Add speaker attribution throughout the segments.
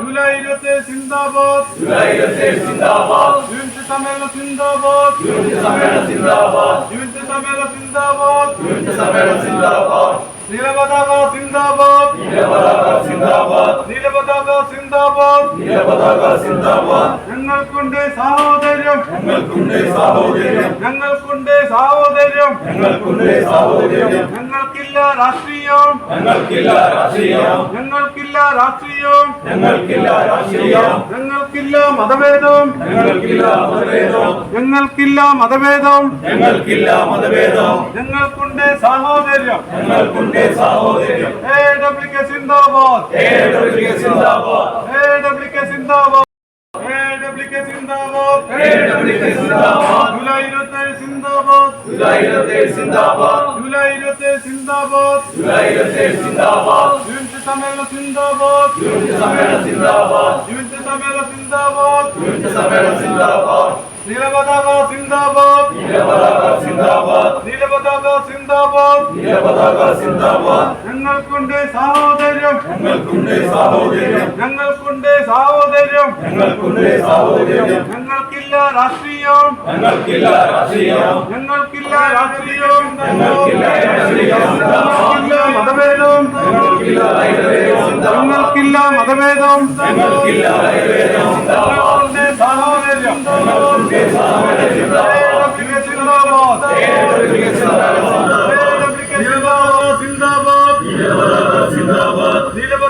Speaker 1: July ഇരുപത്തേഴ് സിന്ദാബാദ് July ഇരുപത്തേഴ് സിന്ദാബാദ് യൂണിറ്റ് സമ്മേളന സിന്ദാബാദ് യൂണിറ്റ് സമ്മേളന സിന്ദാബാദ് നീലപതാക സിന്ദാബാദ് നീലപതാക സിന്ദാബാദ് ഞങ്ങൾക്കുണ്ട് സാഹോദര്യം ഞങ്ങൾക്കുണ്ട് സാഹോദര്യം. ഞങ്ങൾക്കില്ല രാഷ്ട്രീയം.
Speaker 2: ഞങ്ങൾക്കില്ല രാഷ്ട്രീയം.
Speaker 1: ഞങ്ങൾക്കില്ല രാഷ്ട്രീയം.
Speaker 2: ഞങ്ങൾക്കില്ല രാഷ്ട്രീയം.
Speaker 1: ഞങ്ങൾക്കില്ല മതഭേദം.
Speaker 2: ഞങ്ങൾക്കില്ല മതഭേദം.
Speaker 1: ഞങ്ങൾക്കില്ല മതഭേദം.
Speaker 2: ഞങ്ങൾക്കില്ല മതഭേദം.
Speaker 1: ഞങ്ങൾക്കുണ്ട് സാഹോദര്യം.
Speaker 2: ഞങ്ങൾക്കുണ്ട് സാഹോദര്യം.
Speaker 1: എ ഡബ്ല്യു സിന്ദാബാദ്.
Speaker 2: സിന്ദാബാദ്
Speaker 1: എ ഡബ്ല്യു കെ സിന്ദാബാദ് എ ഡബ്ല്യു കെ സിന്ദാബാദ്. ജൂലൈ ഇരുപത്തേഴ് സിന്ദാബാദ്.
Speaker 2: ജൂലൈ ഇരുപത്തേഴ് സിന്ദാബാദ്.
Speaker 1: ജൂലൈ ഇരുപത്തേഴ് സിന്ദാബാദ്.
Speaker 2: ജൂലൈ ഇരുപത്തേഴ് സിന്ദാബാദ്.
Speaker 1: യൂണിറ്റ് സമ്മേളന സിന്ദാബാദ്.
Speaker 2: യൂണിറ്റ് സമ്മേളന സിന്ദാബാദ്.
Speaker 1: യൂണിറ്റ് സമ്മേളന സിന്ദാബാദ്.
Speaker 2: യൂണിറ്റ് സമ്മേളന സിന്ദാബാദ്.
Speaker 1: നീലപതാക സിന്ദാബാദ്.
Speaker 2: നീലപതാക സിന്ദാബാദ്.
Speaker 1: നീലപതാക സിന്ദാബാദ്.
Speaker 2: നീലപതാക സിന്ദാബാദ്.
Speaker 1: ഞങ്ങൾക്കുണ്ട് സാഹോദര്യം.
Speaker 2: ഞങ്ങൾക്കുണ്ട് സഹോദര്യം.
Speaker 1: ഞങ്ങൾക്കുണ്ട് സാഹോദര്യം.
Speaker 2: ഞങ്ങൾക്കുണ്ട് സഹോദര്യം.
Speaker 1: ഞങ്ങൾക്കില്ല രാഷ്ട്രീയം.
Speaker 2: ഞങ്ങൾക്കില്ല രാഷ്ട്രീയം.
Speaker 1: ഞങ്ങൾക്കില്ല രാഷ്ട്രീയം.
Speaker 2: ഞങ്ങൾക്കില്ല രാഷ്ട്രീയം.
Speaker 1: ഞങ്ങൾക്കില്ല മതഭേദം.
Speaker 2: ഞങ്ങൾക്കില്ല ഐക്യവേദം
Speaker 1: ഞങ്ങൾക്കില്ല മതഭേദം.
Speaker 2: ഞങ്ങൾക്കില്ല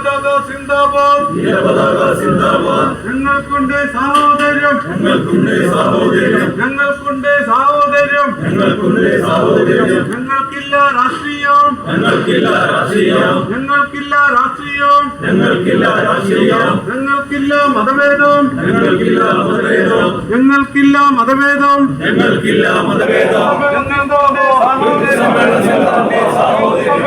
Speaker 2: സിന്ദാബാദ്
Speaker 1: നീലപതാക സിന്ദാബാദ്.
Speaker 2: നീലപതാക സിന്ദാബാദ്.
Speaker 1: ഞങ്ങൾക്കുണ്ട് സാഹോദര്യം.
Speaker 2: ഞങ്ങൾക്കുണ്ട് സഹോദര്യം.
Speaker 1: ഞങ്ങൾക്കുണ്ട് സാഹോദര്യം.
Speaker 2: ഞങ്ങൾക്കുണ്ട് സഹോദര്യം.
Speaker 1: ഞങ്ങൾക്കില്ല രാഷ്ട്രീയം.
Speaker 2: ഞങ്ങൾക്കില്ല രാഷ്ട്രീയം.
Speaker 1: ഞങ്ങൾക്കില്ല രാഷ്ട്രീയം.
Speaker 2: ഞങ്ങൾക്കില്ല രാഷ്ട്രീയം.
Speaker 1: ഞങ്ങൾക്കില്ല മതഭേദം.
Speaker 2: ഞങ്ങൾക്കില്ല മതഭേദം.
Speaker 1: ഞങ്ങൾക്കില്ല മതഭേദം.
Speaker 2: ഞങ്ങൾക്കില്ല മതഭേദം.
Speaker 1: ഞങ്ങളുടെ സാഹോദര്യം